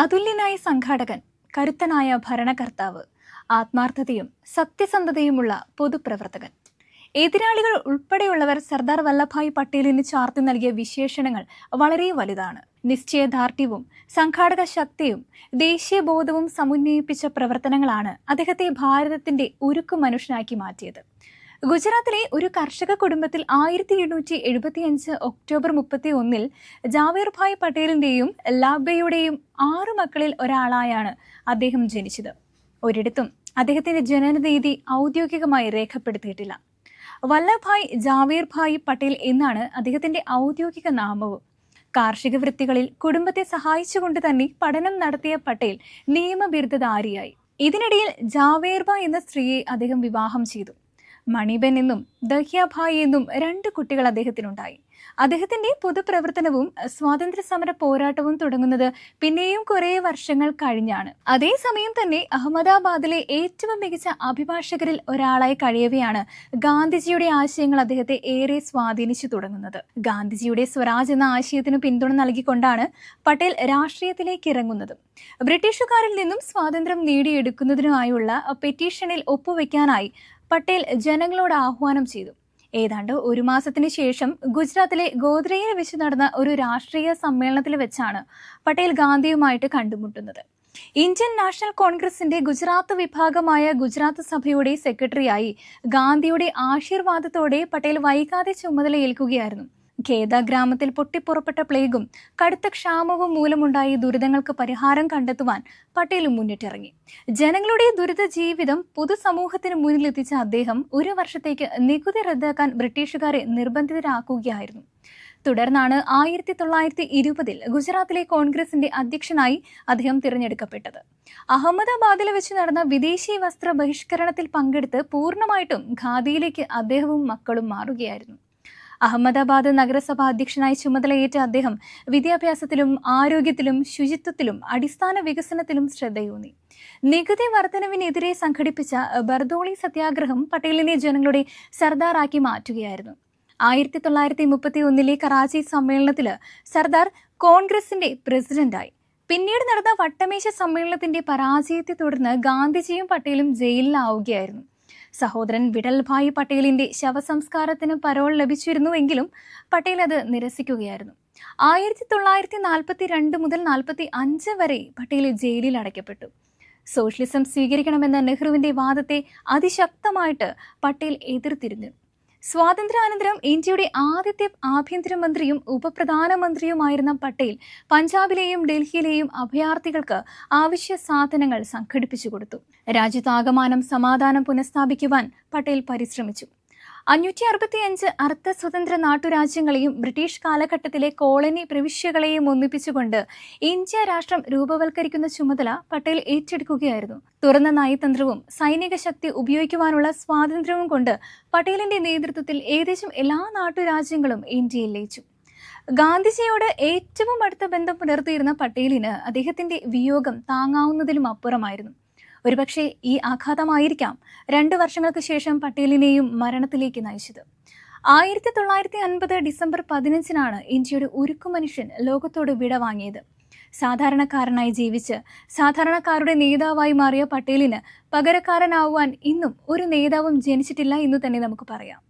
അതുല്യനായ സംഘാടകൻ കരുത്തനായ ഭരണകർത്താവ് ആത്മാർത്ഥതയും സത്യസന്ധതയുമുള്ള പൊതുപ്രവർത്തകൻ. എതിരാളികൾ ഉൾപ്പെടെയുള്ളവർ സർദാർ വല്ലഭായ് പട്ടേലിന് ചാർത്തി നൽകിയ വിശേഷണങ്ങൾ വളരെ വലുതാണ്. നിശ്ചയദാർഢ്യവും സംഘാടക ശക്തിയും ദേശീയ ബോധവും സമന്വയിപ്പിച്ച പ്രവർത്തനങ്ങളാണ് അദ്ദേഹത്തെ ഭാരതത്തിന്റെ ഉരുക്കു മനുഷ്യനാക്കി മാറ്റിയത്. ഗുജറാത്തിലെ ഒരു കർഷക കുടുംബത്തിൽ ആയിരത്തി എണ്ണൂറ്റി എഴുപത്തി അഞ്ച് ഒക്ടോബർ മുപ്പത്തി ഒന്നിൽ ജാവേർഭായ് പട്ടേലിന്റെയും ലാബയുടെയും ആറു മക്കളിൽ ഒരാളായാണ് അദ്ദേഹം ജനിച്ചത്. ഒരിടത്തും അദ്ദേഹത്തിന്റെ ജനനതീയതി ഔദ്യോഗികമായി രേഖപ്പെടുത്തിയിട്ടില്ല. വല്ലഭായ് ജാവേർഭായ് പട്ടേൽ എന്നാണ് അദ്ദേഹത്തിന്റെ ഔദ്യോഗിക നാമവും. കാർഷിക വൃത്തികളിൽ കുടുംബത്തെ സഹായിച്ചുകൊണ്ട് തന്നെ പഠനം നടത്തിയ പട്ടേൽ നിയമബിരുദധാരിയായി. ഇതിനിടയിൽ ജാവേർബ എന്ന സ്ത്രീയെ അദ്ദേഹം വിവാഹം ചെയ്തു. മണിബൻ എന്നും ദഹ്യാഭായ് എന്നും രണ്ട് കുട്ടികൾ അദ്ദേഹത്തിനുണ്ടായി. അദ്ദേഹത്തിന്റെ പൊതുപ്രവർത്തനവും സ്വാതന്ത്ര്യ സമര പോരാട്ടവും തുടങ്ങുന്നത് പിന്നെയും കുറേ വർഷങ്ങൾ കഴിഞ്ഞാണ്. അതേസമയം തന്നെ അഹമ്മദാബാദിലെ ഏറ്റവും മികച്ച അഭിഭാഷകരിൽ ഒരാളായി കഴിയവെയാണ് ഗാന്ധിജിയുടെ ആശയങ്ങൾ അദ്ദേഹത്തെ ഏറെ സ്വാധീനിച്ചു തുടങ്ങുന്നത്. ഗാന്ധിജിയുടെ സ്വരാജ് എന്ന ആശയത്തിന് പിന്തുണ നൽകിക്കൊണ്ടാണ് പട്ടേൽ രാഷ്ട്രീയത്തിലേക്ക് ഇറങ്ങുന്നത്. ബ്രിട്ടീഷുകാരിൽ നിന്നും സ്വാതന്ത്ര്യം നേടിയെടുക്കുന്നതിനുമായുള്ള പെറ്റീഷനിൽ ഒപ്പുവെക്കാനായി പട്ടേൽ ജനങ്ങളോട് ആഹ്വാനം ചെയ്തു. ഏതാണ്ട് ഒരു മാസത്തിന് ശേഷം ഗുജറാത്തിലെ ഗോദ്രയിൽ വെച്ച് നടന്ന ഒരു രാഷ്ട്രീയ സമ്മേളനത്തിൽ വെച്ചാണ് പട്ടേൽ ഗാന്ധിയുമായിട്ട് കണ്ടുമുട്ടുന്നത്. ഇന്ത്യൻ നാഷണൽ കോൺഗ്രസിന്റെ ഗുജറാത്ത് വിഭാഗമായ ഗുജറാത്ത് സഭയുടെ സെക്രട്ടറിയായി ഗാന്ധിയുടെ ആശീർവാദത്തോടെ പട്ടേൽ വൈകാതെ ചുമതലയേൽക്കുകയായിരുന്നു. ഖേദ ഗ്രാമത്തിൽ പൊട്ടിപ്പുറപ്പെട്ട പ്ലേഗും കടുത്ത ക്ഷാമവും മൂലമുണ്ടായ ദുരിതങ്ങൾക്ക് പരിഹാരം കണ്ടെത്തുവാൻ പട്ടേലും മുന്നിട്ടിറങ്ങി. ജനങ്ങളുടെ ദുരിത ജീവിതം പൊതുസമൂഹത്തിന് മുന്നിലെത്തിച്ച അദ്ദേഹം ഒരു വർഷത്തേക്ക് നികുതി റദ്ദാക്കാൻ ബ്രിട്ടീഷുകാരെ നിർബന്ധിതരാക്കുകയായിരുന്നു. തുടർന്നാണ് ആയിരത്തി തൊള്ളായിരത്തി ഇരുപതിൽ ഗുജറാത്തിലെ കോൺഗ്രസിന്റെ അധ്യക്ഷനായി അദ്ദേഹം തിരഞ്ഞെടുക്കപ്പെട്ടത്. അഹമ്മദാബാദിൽ വെച്ച് നടന്ന വിദേശി വസ്ത്ര ബഹിഷ്കരണത്തിൽ പങ്കെടുത്ത് പൂർണമായിട്ടും ഖാദിയിലേക്ക് അദ്ദേഹവും മക്കളും മാറുകയായിരുന്നു. അഹമ്മദാബാദ് നഗരസഭാ അധ്യക്ഷനായി ചുമതലയേറ്റ അദ്ദേഹം വിദ്യാഭ്യാസത്തിലും ആരോഗ്യത്തിലും ശുചിത്വത്തിലും അടിസ്ഥാന വികസനത്തിലും ശ്രദ്ധയൂന്നി. നികുതി വർധനവിനെതിരെ സംഘടിപ്പിച്ച ബർദോളി സത്യാഗ്രഹം പട്ടേലിനെ ജനങ്ങളുടെ സർദാറാക്കി മാറ്റുകയായിരുന്നു. ആയിരത്തി തൊള്ളായിരത്തി മുപ്പത്തി ഒന്നിലെ കറാച്ചി സമ്മേളനത്തിൽ സർദാർ കോൺഗ്രസിന്റെ പ്രസിഡന്റായി. പിന്നീട് നടന്ന വട്ടമേശ സമ്മേളനത്തിന്റെ പരാജയത്തെ തുടർന്ന് ഗാന്ധിജിയും പട്ടേലും ജയിലിലാവുകയായിരുന്നു. സഹോദരൻ വിടൽഭായ് പട്ടേലിന്റെ ശവസംസ്കാരത്തിന് പരോൾ ലഭിച്ചിരുന്നുവെങ്കിലും പട്ടേൽ അത് നിരസിക്കുകയായിരുന്നു. ആയിരത്തി തൊള്ളായിരത്തി നാൽപ്പത്തി രണ്ട് മുതൽ നാൽപ്പത്തി അഞ്ച് വരെ പട്ടേൽ ജയിലിൽ അടയ്ക്കപ്പെട്ടു. സോഷ്യലിസം സ്വീകരിക്കണമെന്ന നെഹ്റുവിന്റെ വാദത്തെ അതിശക്തമായിട്ട് പട്ടേൽ എതിർത്തിരുന്നു. സ്വാതന്ത്ര്യാനന്തരം ഇന്ത്യയുടെ ആദ്യത്തെ ആഭ്യന്തരമന്ത്രിയും ഉപപ്രധാനമന്ത്രിയുമായിരുന്ന പട്ടേൽ പഞ്ചാബിലെയും ഡൽഹിയിലെയും അഭയാർത്ഥികൾക്ക് ആവശ്യ സാധനങ്ങൾ സംഘടിപ്പിച്ചു കൊടുത്തു. രാജ്യത്താകമാനം സമാധാനം പുനഃസ്ഥാപിക്കുവാൻ പട്ടേൽ പരിശ്രമിച്ചു. അഞ്ഞൂറ്റി അറുപത്തിയഞ്ച് അർദ്ധ സ്വതന്ത്ര നാട്ടുരാജ്യങ്ങളെയും ബ്രിട്ടീഷ് കാലഘട്ടത്തിലെ കോളനി പ്രവിശ്യകളെയും ഒന്നിപ്പിച്ചുകൊണ്ട് ഇന്ത്യ രാഷ്ട്രം രൂപവൽക്കരിക്കുന്ന ചുമതല പട്ടേൽ ഏറ്റെടുക്കുകയായിരുന്നു. തുറന്ന നയതന്ത്രവും സൈനിക ശക്തി ഉപയോഗിക്കുവാനുള്ള സ്വാതന്ത്ര്യവും കൊണ്ട് പട്ടേലിന്റെ നേതൃത്വത്തിൽ ഏകദേശം എല്ലാ നാട്ടുരാജ്യങ്ങളും ഇന്ത്യയിൽ ലയിച്ചു. ഗാന്ധിജിയോട് ഏറ്റവും അടുത്ത ബന്ധം പുലർത്തിയിരുന്ന പട്ടേലിന് അദ്ദേഹത്തിന്റെ വിയോഗം താങ്ങാവുന്നതിലും അപ്പുറമായിരുന്നു. ഒരുപക്ഷെ ഈ ആഘാതമായിരിക്കാം രണ്ട് വർഷങ്ങൾക്ക് ശേഷം പട്ടേലിനെയും മരണത്തിലേക്ക് നയിച്ചത്. ആയിരത്തി തൊള്ളായിരത്തി അൻപത് ഡിസംബർ പതിനഞ്ചിനാണ് ഇന്ത്യയുടെ ഉരുക്കു മനുഷ്യൻ ലോകത്തോട് വിട വാങ്ങിയത്. സാധാരണക്കാരനായി ജീവിച്ച് സാധാരണക്കാരുടെ നേതാവായി മാറിയ പട്ടേലിന് പകരക്കാരനാവുവാൻ ഇന്നും ഒരു നേതാവും ജനിച്ചിട്ടില്ല എന്ന് തന്നെ നമുക്ക് പറയാം.